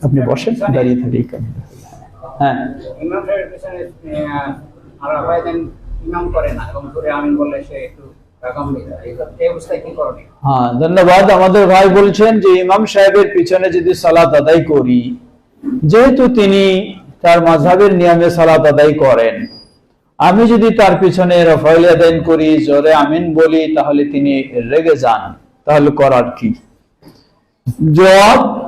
আপনি বসেন দাঁড়িয়ে কাজ হ্যাঁ। হয়। হ্যাঁ ধন্যবাদ। আমাদের ভাই বলছেন যে ইমাম সাহেবের পিছনে যদি সালাত আদায় করি যেহেতু তিনি তার মাঝহাবের নিয়মে সালাত আদায় করেন আমি যদি তার পিছনে রফাইল আদায় করি জোরে আমিন বলি তাহলে তিনি রেগে যান। তাহলে করার কি? জবাব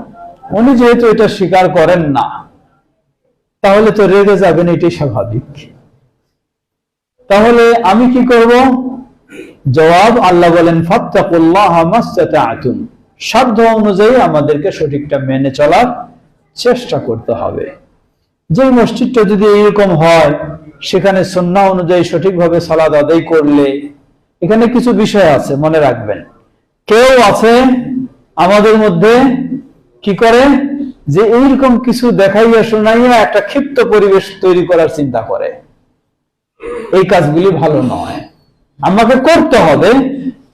উনি যেহেতু এটা স্বীকার করেন না, তাহলে তো রেগে যাবেন, এটাই স্বাভাবিক। তাহলে আমি কি করব? জবাব আল্লাহ বলেন সাধ্য অনুযায়ী আমাদেরকে সঠিকটা মেনে চলার চেষ্টা করতে হবে। যে মসজিদটা যদি এইরকম হয়, সেখানে সন্না অনুযায়ী সঠিকভাবে সালাদ আদায় করলে, এখানে কিছু বিষয় আছে, মনে রাখবেন। কেউ আছে আমাদের মধ্যে কি করে যে এইরকম কিছু দেখাইয়া শোনাইয়া একটা ক্ষিপ্ত পরিবেশ তৈরি করার চিন্তা করে। এই কাজগুলি ভালো নয়। আমাকে করতে হবে,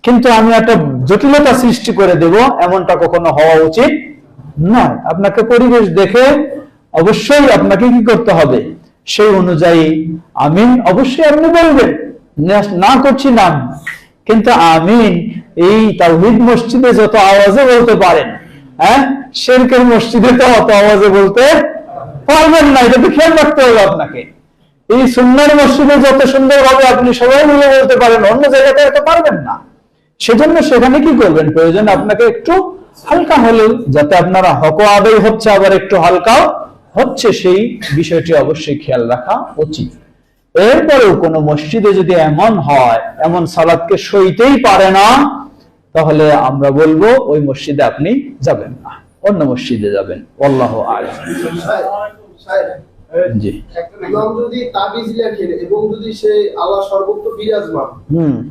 কিন্তু আমি একটা জটিলতা সৃষ্টি করে দেব, এমনটা কখনো হওয়া উচিত নয়। আপনাকে পরিবেশ দেখে অবশ্যই আপনাকে কি করতে হবে? সেই অনুযায়ী আমিন অবশ্যই আপনি বলবেন না- করছি না। কিন্তু আমিন এই তাওহীদ মসজিদে যত আওয়াজে বলতে পারেন হ্যাঁ? শেরকের মসজিদে তো অত আওয়াজে বলতে পারবেন না, এটা তো খেয়াল রাখতে হবে আপনাকে। এই সুন্দর মসজিদে যত সুন্দর ভাবে আপনি সবাই মিলে বলতে পারেন, অন্য জায়গাতে এত পারবেন না। সেজন্য সেখানে কি করবেন? প্রয়োজন আপনাকে একটু হালকা হলেও, যাতে আপনারা হক আদায় হচ্ছে, আবার একটু হালকাও হচ্ছে, সেই বিষয়টি অবশ্যই খেয়াল রাখা উচিত। এরপরেও কোনো মসজিদে যদি এমন হয়, এমন সালাদকে সইতেই পারে না তাহলে আমরা বলব ওই মসজিদে আপনি যাবেন না। অন্য মসজিদে যাবেন। আল্লাহ আলম। জি। যদি তাবিজ লেখেন এবং যদি সে আল্লাহ সর্বত্র বিরাজমান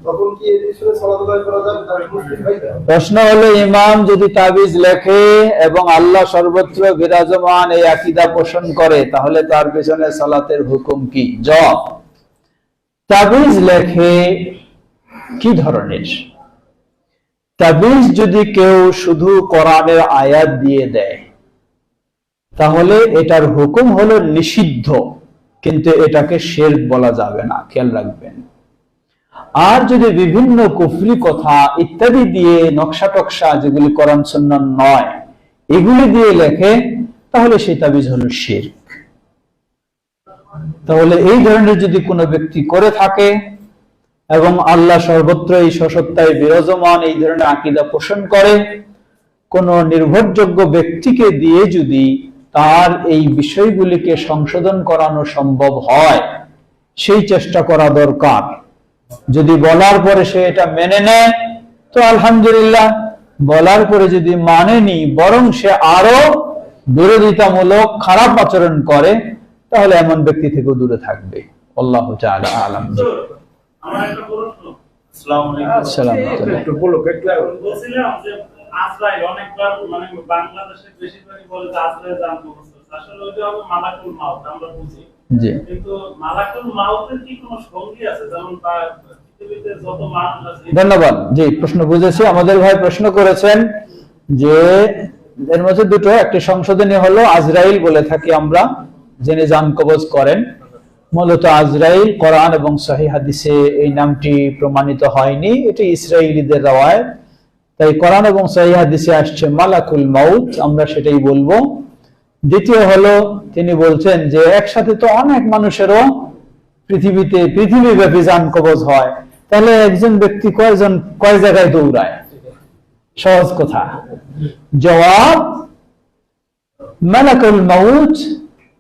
তখন কি এর পিছনে সালাত আদায় করা যাবে তার মুসলিম ভাইরা প্রশ্ন হলো ইমাম যদি তাবিজ লেখে এবং আল্লাহ সর্বত্র বিরাজমান এই আকিদা পোষণ করে তাহলে তার পেছনে সালাতের হুকুম কি? জবাব তাবিজ লেখে কি ধরনের? তাবিজ যদি কেউ শুধু কোরআনের আয়াত দিয়ে দেয়, তাহলে এটার হুকুম হলো নিষিদ্ধ, কিন্তু এটাকে শের বলা যাবে না, খেয়াল রাখবেন। আর যদি বিভিন্ন কুফরি কথা ইত্যাদি দিয়ে নকশা টকশা যেগুলি কোরআন সুন্নাহ নয়, এগুলি দিয়ে লেখে, তাহলে সেই তাবিজ হলো শিরক। তাহলে এই ধরনের যদি কোনো ব্যক্তি করে থাকে এবং আল্লাহ সর্বত্র এই সসত্তায় বিরাজমান এই ধরনের আকিদা পোষণ করে। কোন নির্ভরযোগ্য ব্যক্তিকে দিয়ে যদি তার এই বিষয়গুলিকে সংশোধন করানো সম্ভব হয়, সেই চেষ্টা করা দরকার। যদি বলার পরে সে এটা মেনে নেয়, তো আলহামদুলিল্লাহ, বলার পরে যদি মানেনি, বরং সে আরও বিরোধিতামূলক খারাপ আচরণ করে, তাহলে এমন ব্যক্তি থেকে দূরে থাকবে। আল্লাহ আলাম। আমার একটা প্রশ্ন আসসালামু আলাইকুম। আসসালামু আলাইকুম। একটু বলো বলছিলাম যে আজরাইল অনেকবার মানে বাংলাদেশে বেশিরভাগই বলে যে আজরাইল জান আসলে ওইটা হবে মালাকুল মাউত আমরা বুঝি। কিন্তু মালাকুল মাউতের কি কোনো সঙ্গী আছে? যেমন তার পৃথিবীতে যত মানুষ আছে। ধন্যবাদ। জি প্রশ্ন বুঝেছি। আমাদের ভাই প্রশ্ন করেছেন যে এর মধ্যে দুটো একটি সংশোধনী হলো আজরাইল বলে থাকি আমরা যিনি জান কবজ করেন। মূলত আজরাইল, কোরআন এবং সহি হাদিসে এই নামটি প্রমাণিত হয়নি। এটি ইসরায়েলিদের রাওয়ায় তাই কোরআন এবং সহি হাদিসে আসছে মালাকুল মাউত, আমরা সেটাই বলব। দ্বিতীয় হলো, তিনি বলছেন যে একসাথে তো অনেক মানুষেরও পৃথিবীতে পৃথিবী ব্যাপী যান কবজ হয়। তাহলে একজন ব্যক্তি কয়জন, কয় জায়গায় দৌড়ায়? সহজ কথা। জবাব, মালাকুল মাউত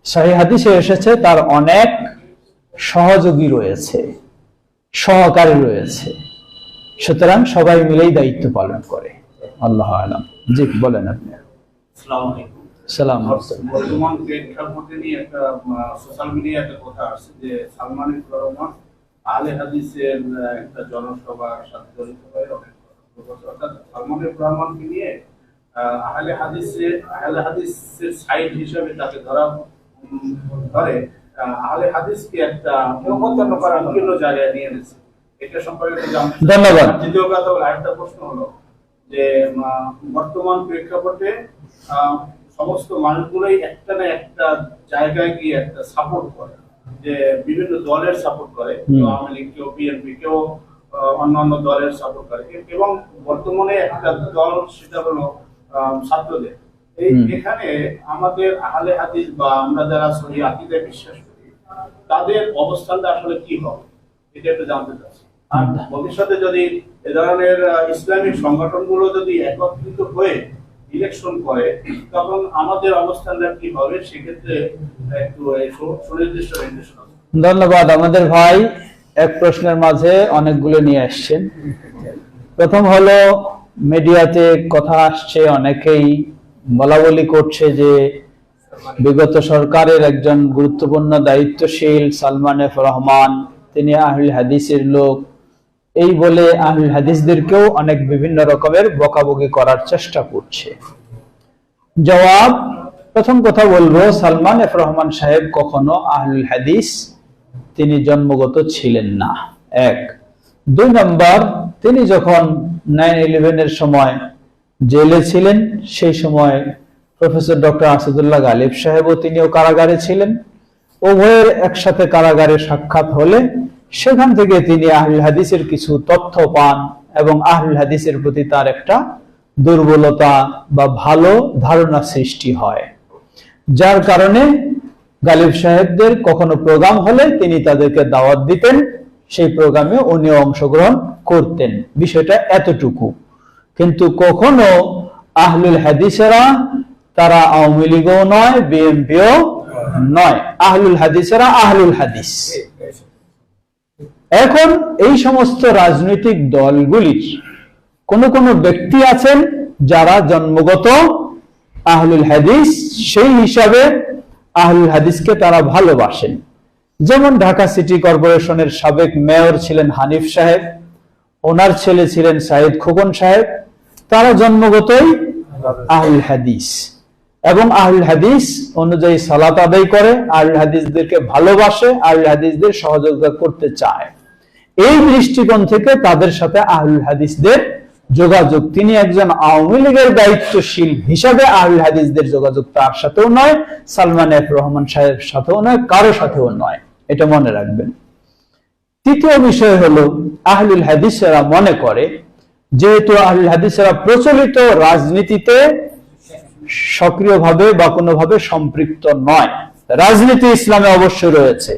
সহি হাদিসে এসেছে তার অনেক সহযোগী রয়েছে সহকারী রয়েছে। সুতরাং সবাই মিলেই দায়িত্ব পালন করে। আল্লাহ আলাম। জি বলেন আপনি। আসসালামু আলাইকুম। সালাম। বর্তমান প্রেক্ষাপটে নিয়ে একটা সোশ্যাল মিডিয়া একটা কথা আসছে যে সালমান রহমান আহলে হাদিসের আহ, একটা জনসভার সাথে জড়িত হয়ে। অর্থাৎ সালমান রহমানকে নিয়ে আহ, আহলে হাদিসের আহলে হাদিসের সাইড হিসেবে তাকে ধরা ধরে। আহলে হাদিসকে একটা করার বিভিন্ন জায়গায় নিয়ে এনেছে এটা সম্পর্কে একটু জানতে চাই। ধন্যবাদ। দ্বিতীয় কথা হলো আরেকটা প্রশ্ন হলো যে বর্তমান প্রেক্ষাপটে সমস্ত মানুষগুলোই একটা না একটা জায়গায় গিয়ে একটা সাপোর্ট করে যে বিভিন্ন দলের সাপোর্ট করে আওয়ামী লীগ কেউ বিএনপি কেউ অন্যান্য দলের সাপোর্ট করে এবং বর্তমানে একটা দল সেটা হলো ছাত্রদের এই এখানে আমাদের আহলে হাদিস বা আমরা যারা সহি আকিদায় বিশ্বাস করি তাদের অবস্থানটা আসলে কি হবে? এটা একটু জানতে চাচ্ছি। আর ভবিষ্যতে যদি এ ধরনের ইসলামিক সংগঠনগুলো যদি একত্রিত হয়ে ইলেকশন করে তখন আমাদের অবস্থানটা কি হবে? সেক্ষেত্রে একটু সুনির্দিষ্ট ধন্যবাদ। আমাদের ভাই এক প্রশ্নের মাঝে অনেকগুলো নিয়ে আসছেন। প্রথম হলো মিডিয়াতে কথা আসছে অনেকেই বলা বলি করছে যে বিগত সরকারের একজন গুরুত্বপূর্ণ দায়িত্বশীল সালমান এফ রহমান, তিনি আহুল হাদিসের লোক। এই বলে আহুল হাদিসদেরকেও অনেক বিভিন্ন রকমের বকাবকি করার চেষ্টা করছে। জবাব, প্রথম কথা বলব, সালমান এফ রহমান সাহেব কখনো আহুল হাদিস তিনি জন্মগত ছিলেন না। এক। দুই নম্বর, তিনি যখন নাইন ইলেভেনের সময় জেলে ছিলেন। সেই সময় প্রফেসর ডক্টর আসাদুল্লাহ গালিব সাহেবও তিনিও কারাগারে ছিলেন। উভয়ের একসাথে কারাগারে সাক্ষাৎ হলে সেখান থেকে তিনি আহুল হাদিসের কিছু তথ্য পান এবং আহুল হাদিসের প্রতি তার একটা দুর্বলতা বা ভালো ধারণা সৃষ্টি হয়। যার কারণে গালিব সাহেবদের কখনো প্রোগ্রাম হলে তিনি তাদেরকে দাওয়াত দিতেন, সেই প্রোগ্রামে উনিও অংশগ্রহণ করতেন। বিষয়টা এতটুকু। কিন্তু কখনো আহলুল হাদিসেরা তারা আওয়ামী লীগও নয়, বিএনপিও নয়। আহলুল হাদিসেরা আহলুল হাদিস। এখন এই সমস্ত রাজনৈতিক দলগুলির কোন কোন ব্যক্তি আছেন যারা জন্মগত আহলুল হাদিস, সেই হিসাবে আহলুল হাদিসকে তারা ভালোবাসেন। যেমন ঢাকা সিটি কর্পোরেশনের সাবেক মেয়র ছিলেন হানিফ সাহেব, ওনার ছেলে ছিলেন সাইদ খোকন সাহেব তারা জন্মগতই? আহুল হাদিস। এবং আহুল হাদিস অনুযায়ী সালাত আদায় করে আহুল হাদিসদেরকে ভালোবাসে আহুল হাদিসদের সহযোগিতা করতে চায়। এই দৃষ্টিকোণ থেকে তাদের সাথে আহুল হাদিসদের যোগাযোগ। তিনি একজন আওয়ামী লীগের দায়িত্বশীল হিসাবে আহুল হাদিসদের যোগাযোগ তার সাথেও নয়, সালমান এফ রহমান সাহেবের সাথেও নয়, কারও সাথেও নয়। এটা মনে রাখবেন। তৃতীয় বিষয় হলো, আহলুল হাদিসেরা মনে করে যেহেতু আহলুল হাদিসেরা প্রচলিত রাজনীতিতে সক্রিয়ভাবে বা কোনোভাবে সম্পৃক্ত নয়। রাজনীতি ইসলামে অবশ্যই রয়েছে,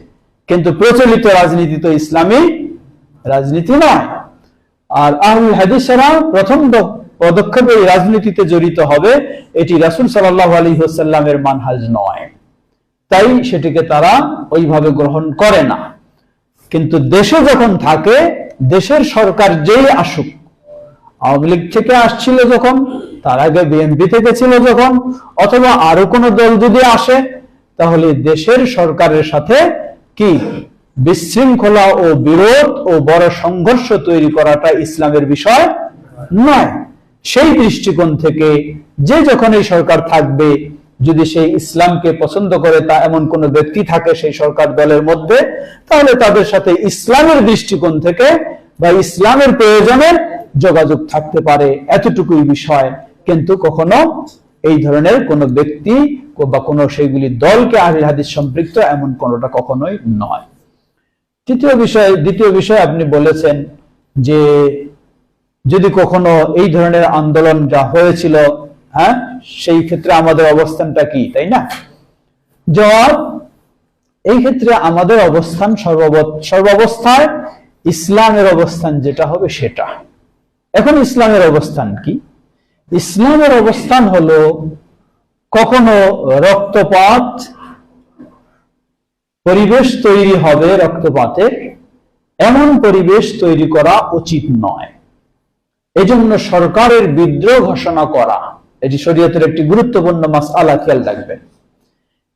কিন্তু প্রচলিত রাজনীতি তো ইসলামী রাজনীতি নয়। আর আহুল হাদিসেরা প্রথম পদক্ষেপে এই রাজনীতিতে জড়িত হবে, এটি রাসুল সাল্লাহ আলী হোসাল্লামের মানহাজ নয়। তাই সেটিকে তারা ওইভাবে গ্রহণ করে না। কিন্তু দেশে যখন থাকে, দেশের সরকার যেই আসুক আওয়ামী লীগ থেকে আসছিল যখন, তার আগে বিএনপি থেকে ছিল যখন, অথবা আরও কোনো দল যদি আসে, তাহলে দেশের সরকারের সাথে কি? বিশৃঙ্খলা ও বিরোধ ও বড় সংঘর্ষ তৈরি করাটা ইসলামের বিষয় নয়। সেই দৃষ্টিকোণ থেকে যে যখন এই সরকার থাকবে, যদি সেই ইসলামকে পছন্দ করে, তা এমন কোন ব্যক্তি থাকে সেই সরকার দলের মধ্যে, তাহলে তাদের সাথে ইসলামের দৃষ্টিকোণ থেকে বা ইসলামের প্রয়োজনের যোগাযোগ থাকতে পারে এতটুকুই বিষয়। কিন্তু কখনো এই ধরনের কোন ব্যক্তি বা কোনো সেইগুলি দলকে আহলে হাদিস সম্পৃক্ত এমন কোনটা কখনোই নয়। তৃতীয় বিষয়, দ্বিতীয় বিষয় আপনি বলেছেন যে যদি কখনো এই ধরনের আন্দোলন যা হয়েছিল হ্যাঁ সেই ক্ষেত্রে আমাদের অবস্থানটা কি, তাই না? জবাব, এই ক্ষেত্রে আমাদের অবস্থান সর্বব- সর্বাবস্থায় ইসলামের অবস্থান যেটা হবে সেটা। এখন ইসলামের অবস্থান কি? ইসলামের অবস্থান হলো কখনো রক্তপাত, পরিবেশ তৈরি হবে রক্তপাতের, এমন পরিবেশ তৈরি করা উচিত নয়। এজন্য সরকারের বিদ্রোহ ঘোষণা করা, এটি শরীয়তের একটি গুরুত্বপূর্ণ মাসআলা, খেয়াল রাখবেন।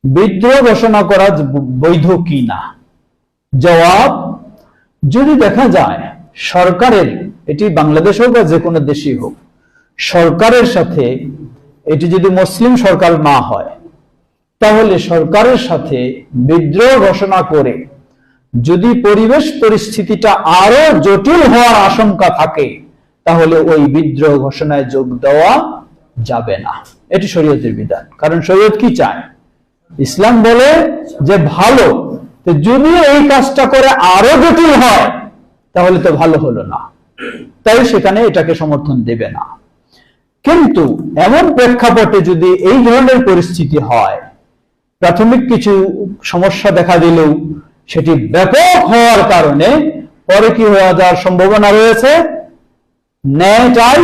বিদ্রোহ ঘোষণা করা বৈধ কি না? জবাব, যদি দেখা যায় সরকারের এটি বাংলাদেশ হোক বা যে কোনো দেশই হোক, সরকারের সাথে, এটি যদি মুসলিম সরকার না হয়, তাহলে সরকারের সাথে বিদ্রোহ ঘোষণা করে যদি পরিবেশ পরিস্থিতিটা আরও জটিল হওয়ার আশঙ্কা থাকে, তাহলে ওই বিদ্রোহ ঘোষণায় যোগ দেওয়া যাবে না। এটি শরীয়তের বিধান। কারণ শরীয়ত কি চায়? ইসলাম বলে যে ভালো যদি এই কাজটা করে আরও জটিল হয়, তাহলে তো ভালো হলো না। তাই সেখানে এটাকে সমর্থন দেবে না। কিন্তু এমন প্রেক্ষাপটে যদি এই ধরনের পরিস্থিতি হয়, প্রাথমিক কিছু সমস্যা দেখা দিলেও সেটি ব্যাপক হওয়ার কারণে পরে কি হয়ে যাওয়ার সম্ভাবনা রয়েছে? ন্যায়টাই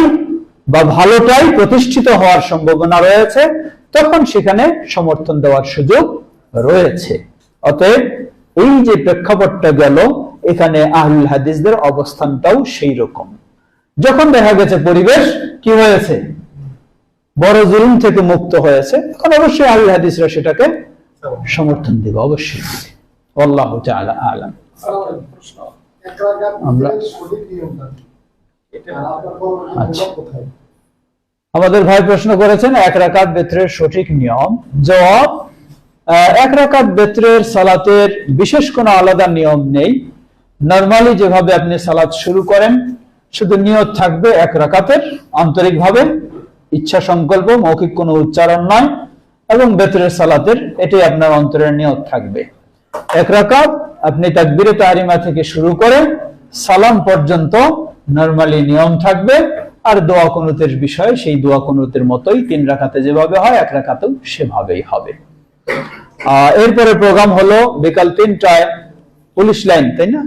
বা ভালোটাই প্রতিষ্ঠিত হওয়ার সম্ভাবনা রয়েছে, তখন সেখানে সমর্থন দেওয়ার সুযোগ রয়েছে। অতএব এই যে প্রেক্ষাপটটা গেল এখানে আহুল হাদিসদের অবস্থানটাও সেই রকম যখন দেখা গেছে পরিবেশ, কি হয়েছে? বড় জুলুম থেকে মুক্ত হয়েছে, তখন অবশ্যই আহুল হাদিসরা সেটাকে সমর্থন দেবে, অবশ্যই। আল্লাহ আলাম। আচ্ছা। আমাদের ভাই প্রশ্ন করেছেন, এক রাকাত বেত্রের সঠিক নিয়ম। জবাব এক রাকাত বেত্রের সালাতের বিশেষ কোনো আলাদা নিয়ম নেই। নর্মালি যেভাবে আপনি সালাত শুরু করেন শুধু নিয়ত থাকবে এক রাকাতের আন্তরিকভাবে। ইচ্ছা সংকল্প মৌখিক কোনো উচ্চারণ নয় এবং বেত্রের সালাতের এটাই আপনার অন্তরের নিয়ত থাকবে। এক রাকাত আপনি তাকবিরে তারিমা থেকে শুরু করে সালাম পর্যন্ত নরমালি নিয়ম থাকবে আর দোয়া কুনুতের বিষয় সেই দোয়া কুনুতের মতোই তিন রাকাতে যেভাবে হয় এক রাকাতেও সেভাবেই হবে। আহ, এরপরে প্রোগ্রাম হলো বিকাল তিনটায় পুলিশ লাইন তাই না?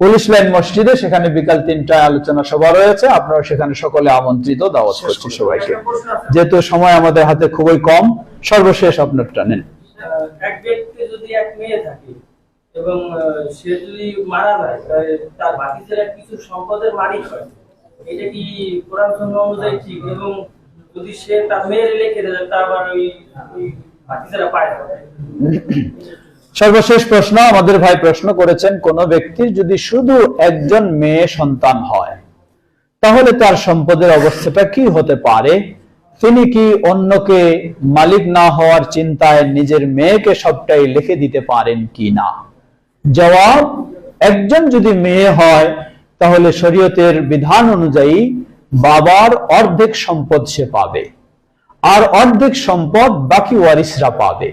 পুলিশ লাইন মসজিদে সেখানে বিকাল তিনটায় আলোচনা সভা রয়েছে। আপনারা সেখানে সকলে আমন্ত্রিত দাওয়াত করছি সবাইকে। যেহেতু সময় আমাদের হাতে খুবই কম সর্বশেষ আপনারটা নেন এক ব্যক্তি যদি এক মেয়ে থাকে এবং সে যদি মারা যায় তার বাকিদের কিছু সম্পদের মালিক হয়? এটা কি কোরআন সন্ন্য অনুযায়ী ঠিক? এবং যদি সে তার মেয়ের লেখে দেয় তা আবার ওই পায়। সর্বশেষ প্রশ্ন, আমাদের ভাই প্রশ্ন করেছেন, কোন ব্যক্তির যদি শুধু একজন মেয়ে সন্তান হয়, তাহলে তার সম্পদের অবস্থাটা কি হতে পারে? তিনি কি অন্যকে মালিক না হওয়ার চিন্তায় নিজের মেয়েকে সবটাই লিখে দিতে পারেন কি না? জবাব, একজন যদি মেয়ে হয়, তাহলে শরীয়তের বিধান অনুযায়ী বাবার অর্ধেক সম্পদ সে পাবে, আর অর্ধেক সম্পদ বাকি ওয়ারিসরা পাবে।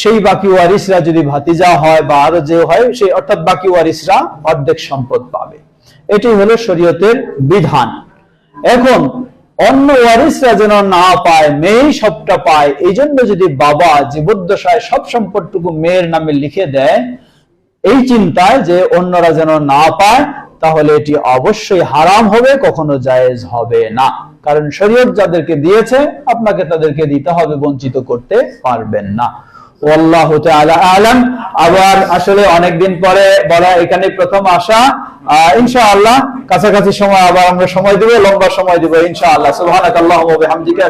সেই বাকি ওয়ারিসরা যদি ভাতিজা হয় বা আরও যে হয়, সেই অর্থাৎ বাকি ওয়ারিসরা অর্ধেক সম্পদ পাবে। এটি হলো শরীয়তের বিধান। এখন, অন্য ওয়ারিসরা যেন না পায়, মেয়েই সবটা পায় এই জন্য যদি বাবা জীবদ্দশায় সব সম্পদটুকু মেয়ের নামে লিখে দেয়, এই চিন্তায় যে অন্যরা যেন না পায়, তাহলে এটি অবশ্যই হারাম হবে, কখনো জায়েজ হবে না। কারণ শরীয়ত যাদেরকে দিয়েছে, আপনাকে তাদেরকে দিতে হবে, বঞ্চিত করতে পারবেন না। ওয়াল্লাহু আলাম। আবার আসলে অনেকদিন পরে বলা এখানে প্রথম আসা ইনশাআল্লাহ। কাছাকাছি সময় আবার আমরা সময় দিব, লম্বা সময় দিব ইনশাআল্লাহ। সুবহানাকাল্লাহু ওয়া বিহামদিকা